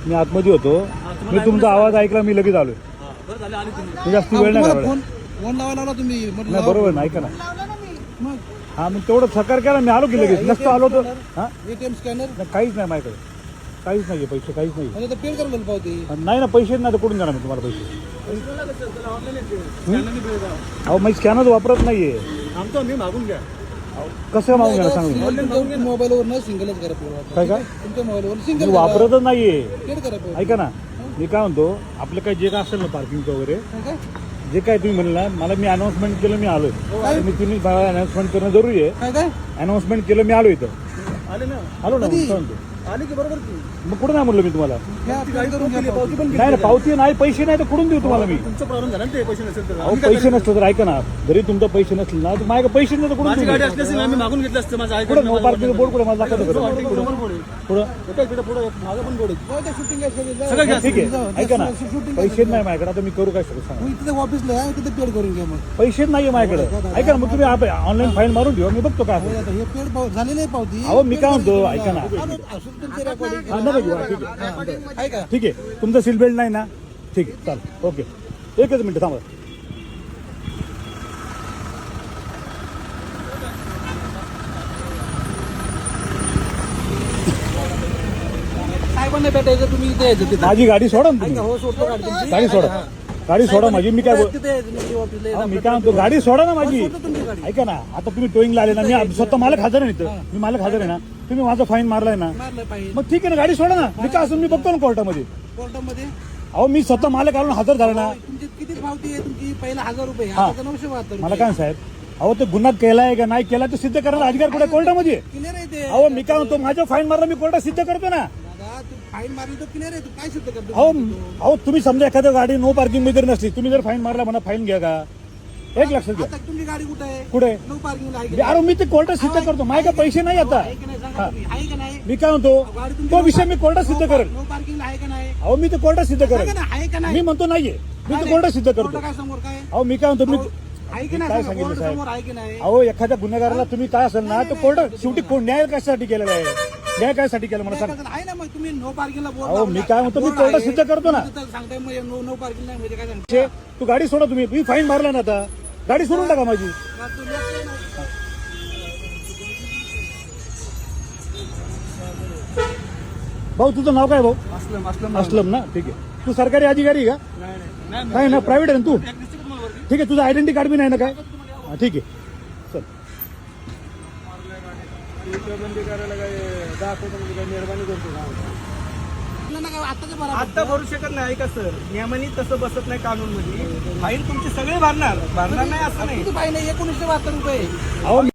मी आतमध्ये होतो मी तुमचा आवाज ऐकला मी लगेच आलोय मी जास्त वेळ नाही घालवला. फोन फोन लावायला लावला तुम्ही म्हटलं नाही बरोबर ना ऐका ना मग हा मग तेवढं सकार केला मी आलो की लगेच नसतो आलो तर हा एटीएम स्कॅनर नाही, काहीच नाही माझ्याकडे काहीच नाहीये पैसे काहीच नाही म्हणजे पेड करायला पावती नाही ना पैसे नाही तर कुठून देणार मी तुम्हाला पैसे अहो मी स्कॅनर वापरत नाहीये आमचं मी मागून घ्या कसं मागून घेणार सांगा? मोबाईलवर न सिंगलच करा पेड काय काय? तुमच्या मोबाईलवर मी सिंगल वापरतच नाहीये. करा ऐका ना मी काय म्हणतो आपलं काय जे काय असेल ना पार्किंगचं वगैरे काय जे काय तुम्ही म्हणला मला मी अनाऊन्समेंट केलं मी आलोय. मी तुम्ही मला अनाऊन्समेंट करणं जरुरी आहे. काय काय? अनाऊन्समेंट केलं मी आलो इथं. आले ना? म्हणतो आली की बरोबर की? मग कुठं नाही म्हणलं मी तुम्हाला? करून घ्या पावती पण नाही ना पावती नाही पैसे नाही तर कुठून देऊ तुम्हाला मी? तुमचं प्रॉब्लेम झाला ना ते पैसे नसेल तर. अहो पैसे नसतं तर ऐका ना जरी तुमचं पैसे नसले ना तर माझ्याकडे पैसे नाही तर कुठून माझी देऊ? गाडी असली असेल ना, आम्ही मागून घेतलं असतं माझं कुठं? नो पार्किंग बोर्ड कुठं? माझा दाखवतो कुठं पुढे पुढं इकडे पुढे. माझं पण बोर्ड जाऊ द्या, shooting आहे सगळं, जाऊ. सगळं घ्या. ठीक आहे. ऐका ना. shooting पैसे नाही माझ्याकडे. आता मी करू काय शकतो? सांगा. मग इथे ऑफिसला आहे तिथे पेड करून घ्या मग. पैसेच नाहीये माझ्याकडे. ऐका ना मग तुम्ही ऑनलाईन फाईन मारून ठेवा. मी बघतो काय हो, आता हे पेड पाव- झालेली आहे पावती. अहो मी काय म्हणतो? ऐका ना. हा, नका घेऊ, हा, ठीक आहे आहे का? ठीक आहे. तुमचं सीट बेल्ट नाही ना? ठीक आहे चालेल. ओके एकच मिनिट थांबा. साहेबांना भेटायचं तुम्ही इथे यायचं तिथे. माझी गाडी सोडा ना तुम्ही. हो सोडतो गाडी. तुमची. गाडी सोडा. गाडी सोडा माझी. मी काय बोल तिथे यायचं, मी ऑफिसला हा, यायचं. मी काय म्हणतो गाडी सोडा ना माझी. सोडतो तुमची गाडी. ऐका ना आता तुम्ही टोईंगला आले ना मी स्वतः मालक हजर आहे इथं. मी मालक हजर आहे ना. तुम्ही माझा फाईन मारलाय ना. मारलं पाहिजे. मग ठीक आहे ना गाडी सोडा ना. मी काय असून मी बघतो ना कोर्टामध्ये. कोर्टामध्ये? अहो मी स्वतः मालक आलो हजर झाला ना. तुमची किती पावती आहे तुमची? पहिला हजार रुपये. आता नऊशे बहात्तर मला काय साहेब? अहो ते गुन्हा केलाय का नाही केला ते सिद्ध करायला अधिकार कुठे कोर्टामध्ये. आहे. क्लिअर आहे ते. अहो मी काय म्हणतो माझं फाईन मारला मी कोर्टात सिद्ध करतो ना. तू तू अहो अहो तुम्ही समजा एखाद्या गाडी नो पार्किंगमध्ये जर नसली तुम्ही जर फाईन मारला म्हणा फाईन घ्या का? एक लक्षात घ्या. तुमची गाडी कुठे आहे? कुठे? नो पार्किंग की अरे मी ते कोर्टात सिद्ध करतो. माझ्या पैसे नाही आता. की का मी काय म्हणतो? तो विषय मी कोर्टात सिद्ध करेल. नो पार्किंग आहे का नाही? अहो मी ते कोर्टात सिद्ध करेल. का मी म्हणतो नाहीये. मी ते कोर्टात सिद्ध करतो. अहो मी काय म्हणतो? मी की काय सांगा, सांगितलं साहेब? की अहो एखाद्या गुन्हेगाराला तुम्ही काय असेल ना तर कोर्ट शेवटी कोण न्याय कशासाठी केलेला आहे? न्याय कशासाठी केला मला सांग आहे ना मग तुम्ही नो पार्किंगला बोर्ड अहो, मी लावला. काय म्हणतो, मी बोर्ड कोर्टात आहे. सिद्ध करतो ना. तिथं सांगताय मग नो नो पार्किंग नाही म्हणजे काय छे, तू गाडी सोडा तुम्ही. मी फाईन मारला ना आता. गाडी सोडून टाका माझी. भाऊ तुझं नाव काय भाऊ? असलं असलं असलम ना? ठीक आहे. तू सरकारी अधिकारी आहे का? नाही नाही काय ना प्रायव्हेट आहे ना तू? ठीक आहे तुझं आयडेंटिटी कार्ड बी नाही ना काय? हा, ठीक आहे. आताच बरा आता भरू शकत नाही ऐका सर. नियमाने तसं बसत नाही कानून मध्ये फाईन तुमचे सगळे भरणार. भरणार नाही असं नाही. एकोणीसशे बहात्तर रुपये.